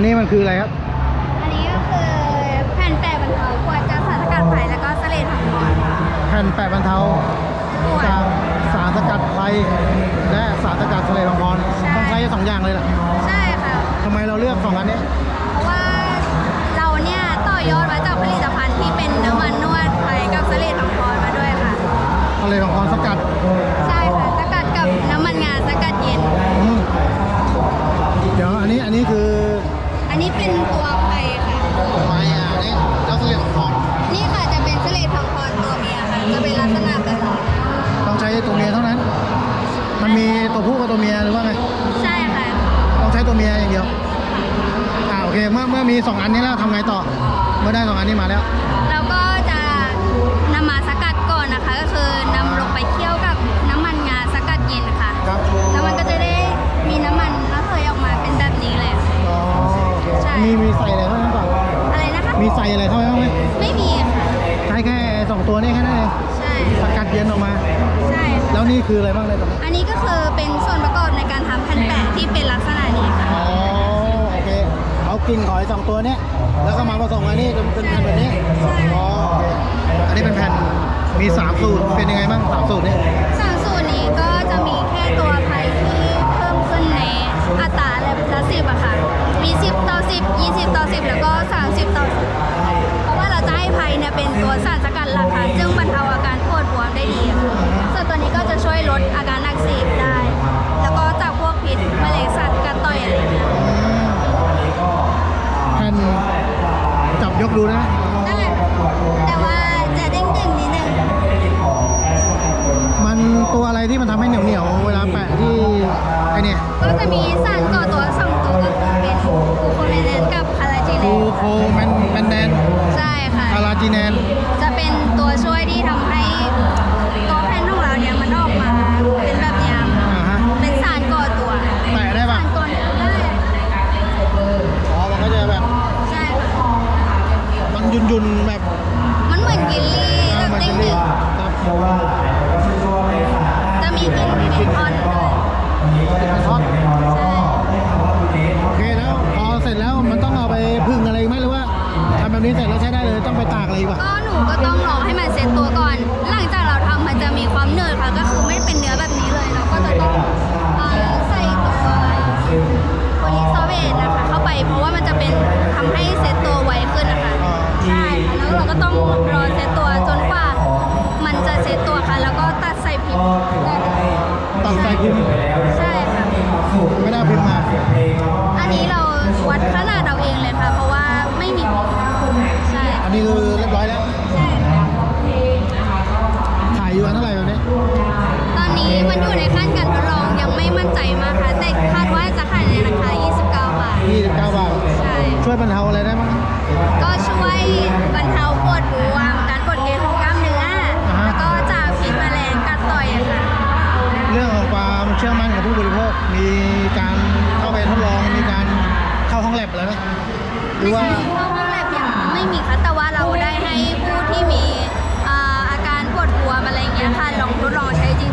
นนี้มันคืออะไรครับ อันนี้ก็คือแผ่นแปะบรรเทาปวดจากสารสกัดไผ่แล้วก็เสลดของมอนค่ะแผ่นแปะบรรเทาปวด จากสารสกัดไฟและสารสกัดทะเลทองพรใช่ ต้องใช้สองอย่างเลยล่ะใช่ค่ะ ทำไมเราเลือกสองอันนี้เพราะว่าเราเนี่ยต่อยอดมาจากผลิตภัณฑ์ที่เป็นน้ำมันนวดไผ่กับเสลดของมอนมาด้วยค่ะ ทะเลทองพ เป็นตัวไผ่ค่ะไฟอะนี่แล้วทะเลทองพรนี่ค่ะจะเป็นเสลดทองพรตัวเมียค่ะ จะเป็นลักษณะแบบนี้ต้องใช้ตัวเมียเท่านั้น มันมีตัวผู้กับตัวเมียหรือว่าไง ใช่ค่ะ ต้องใช้ตัวเมียอย่างเดียว อ่าโอเค เมื่อเมื่อมีสองอันนี้แล้วทำไงต่อ เมื่อได้สองอันนี้มาแล้ว แล้วก็จะนำมาสกัดก่อนนะคะ ก็คือนำ มีใส่อะไรเข้าไปบ้างไหมไม่มีค่ะ ใช้แค่สองตัวนี้แค่นั้นเองใช่ สกัดเย็นออกมา ใช่ค่ะแล้วนี่คืออะไรบ้างเลยตรงนี้อันนี้ก็คือเป็นส่วนประกอบในการทำแผ่นแปะที่เป็นลักษณะนี้ค่ะ อ๋อโอเคเอากิ่งของไอ้สองตัวเนี้ยแล้วก็มาผสมอันนี้จนเป็นแผ่นแบบนี้ใช่ อ๋อโอเคอันนี้เป็นแผ่นมีสามสูตรเป็นยังไงบ้างสามสูตรนี้สามสูตรนี้ก็จะมีแค่ตัว ก็จะมีสารก่อตัวสองตัวก็คือเป็นกลูโคเนเนนกับคาราจิเนกูนโคแมนแมนแนนใช่ค่ะอาราจีแนน ปตากอะไรอีกป่ะก็หนูก็ต้องรอให้มันเซ็ตตัวก่อน หลังจากเราทำมันจะมีความเหนื่อยค่ะ ก็คือไม่เป็นเนื้อแบบนี้เลยเราก็จะต้องเอ่อใส่ตัวโพลีซอเวตนะคะเข้าไป เพราะว่ามันจะเป็นทำให้เซ็ตตัวไวขึ้นนะคะใช่ค่ะแล้วเราก็ต้องรอเซ็ตตัวจนกว่า มันจะเซ็ตตัวค่ะ แล้วก็ตัดใส่พิมพ์ได้เลยตัดใส่พิมพ์ใช่ค่ะไม่ได้เอาพิมพ์มา อันนี้เราวัดขนา เชื่อมั่นของผู้บริโภค มีการเข้าไปทดลอง มีการเข้าห้องแลบอะไรไหมหรืไม่อว่าห้องแลบยังไม่มีค่ะแต่ว่าเราได้ให้ผู้ที่มีอ่าอาการปวดบวมอะไรอย่างเงี้ยค่ะลองทดลองใช้จริง